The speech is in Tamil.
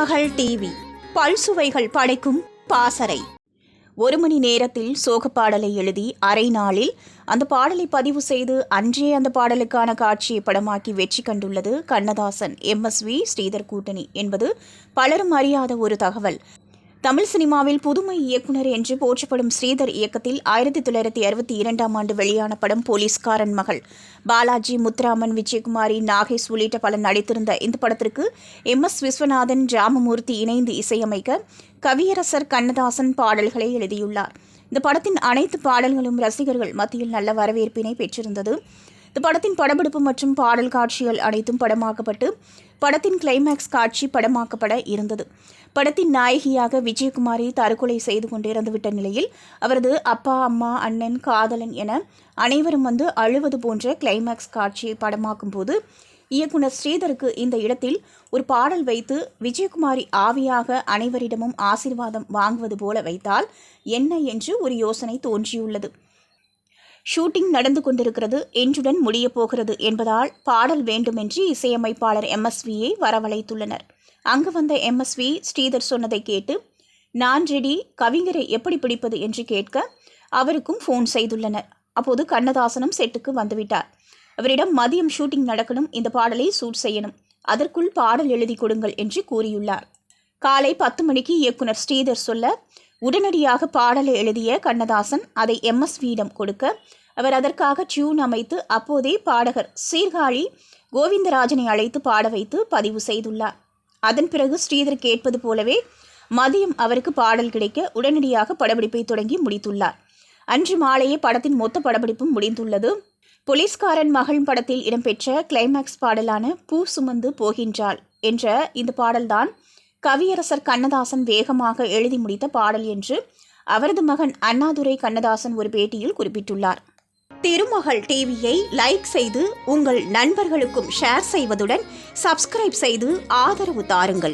மகள் டிவி. பல்சுவைகள் படைக்கும் பாசறை. ஒரு மணி நேரத்தில் சோக பாடலை எழுதி அரை நாளில் அந்த பாடலை பதிவு செய்து அன்றே அந்த பாடலுக்கான காட்சியை படமாக்கி வெற்றி கண்டுள்ளது கண்ணதாசன். எம்எஸ்வி ஸ்ரீதர் கூட்டணி என்பது பலரும் அறியாத ஒரு தகவல். தமிழ் சினிமாவில் புதுமை இயக்குனர் என்று போற்றப்படும் ஸ்ரீதர் இயக்கத்தில் ஆயிரத்தி தொள்ளாயிரத்தி அறுபத்தி இரண்டாம் ஆண்டு வெளியான படம் போலீஸ்காரன் மகள். பாலாஜி முத்துராமன் விஜயகுமாரி நாகேஷ் உள்ளிட்ட பலர் நடித்திருந்த இந்த படத்திற்கு எம் எஸ் விஸ்வநாதன் ராமமூர்த்தி இணைந்து இசையமைக்க கவியரசர் கண்ணதாசன் பாடல்களை எழுதியுள்ளார். இந்த படத்தின் அனைத்து பாடல்களும் ரசிகர்கள் மத்தியில் நல்ல வரவேற்பினை பெற்றிருந்தது. இந்த படத்தின் படப்பிடிப்பு மற்றும் பாடல் காட்சிகள் அனைத்தும் படமாக்கப்பட்டு படத்தின் கிளைமேக்ஸ் காட்சி படமாக்கப்பட இருந்தது. படத்தின் நாயகியாக விஜயகுமாரி தற்கொலை செய்து கொண்டிருந்துவிட்ட நிலையில் அவரது அப்பா அம்மா அண்ணன் காதலன் என அனைவரும் வந்து அழுவது போன்ற கிளைமேக்ஸ் காட்சியை படமாக்கும் போது இயக்குனர் ஸ்ரீதருக்கு இந்த இடத்தில் ஒரு பாடல் வைத்து விஜயகுமாரி ஆவியாக அனைவரிடமும் ஆசீர்வாதம் வாங்குவது போல வைத்தால் என்ன என்று ஒரு யோசனை தோன்றியுள்ளது. ஷூட்டிங் நடந்து கொண்டிருக்கிறது என்றுடன் முடியப் போகிறது என்பதால் பாடல் வேண்டுமென்று இசையமைப்பாளர் எம்எஸ்வியை வரவழைத்துள்ளனர். அங்கு வந்த எம்எஸ்வி ஸ்ரீதர் சொன்னதை கேட்டு நான் ரெடி கவிஞரை எப்படி பிடிப்பது? என்று கேட்க அவருக்கும் ஃபோன் செய்துள்ளனர். அப்போது கண்ணதாசனும் செட்டுக்கு வந்துவிட்டார். அவரிடம் மதியம் ஷூட்டிங் நடக்கணும் இந்த பாடலை ஷூட் செய்யணும். அதற்குள் பாடல் எழுதி கொடுங்கள் என்று கூறியுள்ளார். காலை பத்து மணிக்கு இயக்குனர் ஸ்ரீதர் சொல்ல உடனடியாக பாடலை எழுதிய கண்ணதாசன் அதை எம்எஸ்வியிடம் கொடுக்க அவர் அதற்காக டியூன் அமைத்து அப்போதே பாடகர் சீர்காழி கோவிந்தராஜனை அழைத்து பாட வைத்து பதிவு செய்துள்ளார். அதன் பிறகு ஸ்ரீதர் கேட்பது போலவே மதியம் அவருக்கு பாடல் கிடைக்க உடனடியாக படப்பிடிப்பை தொடங்கி முடித்துள்ளார். அன்று மாலையே படத்தின் மொத்த படப்பிடிப்பும் முடிந்துள்ளது. போலீஸ்காரன் மகள் படத்தில் இடம்பெற்ற கிளைமேக்ஸ் பாடலான பூ சுமந்து போகின்றாள் என்ற இந்த பாடல்தான் கவியரசர் கண்ணதாசன் வேகமாக எழுதி முடித்த பாடல் என்று அவரது மகன் அண்ணாதுரை கண்ணதாசன் ஒரு பேட்டியில் குறிப்பிட்டுள்ளார். திருமகள் டிவியை லைக் செய்து உங்கள் நண்பர்களுக்கும் ஷேர் செய்வதுடன் சப்ஸ்கிரைப் செய்து ஆதரவு தாருங்கள்.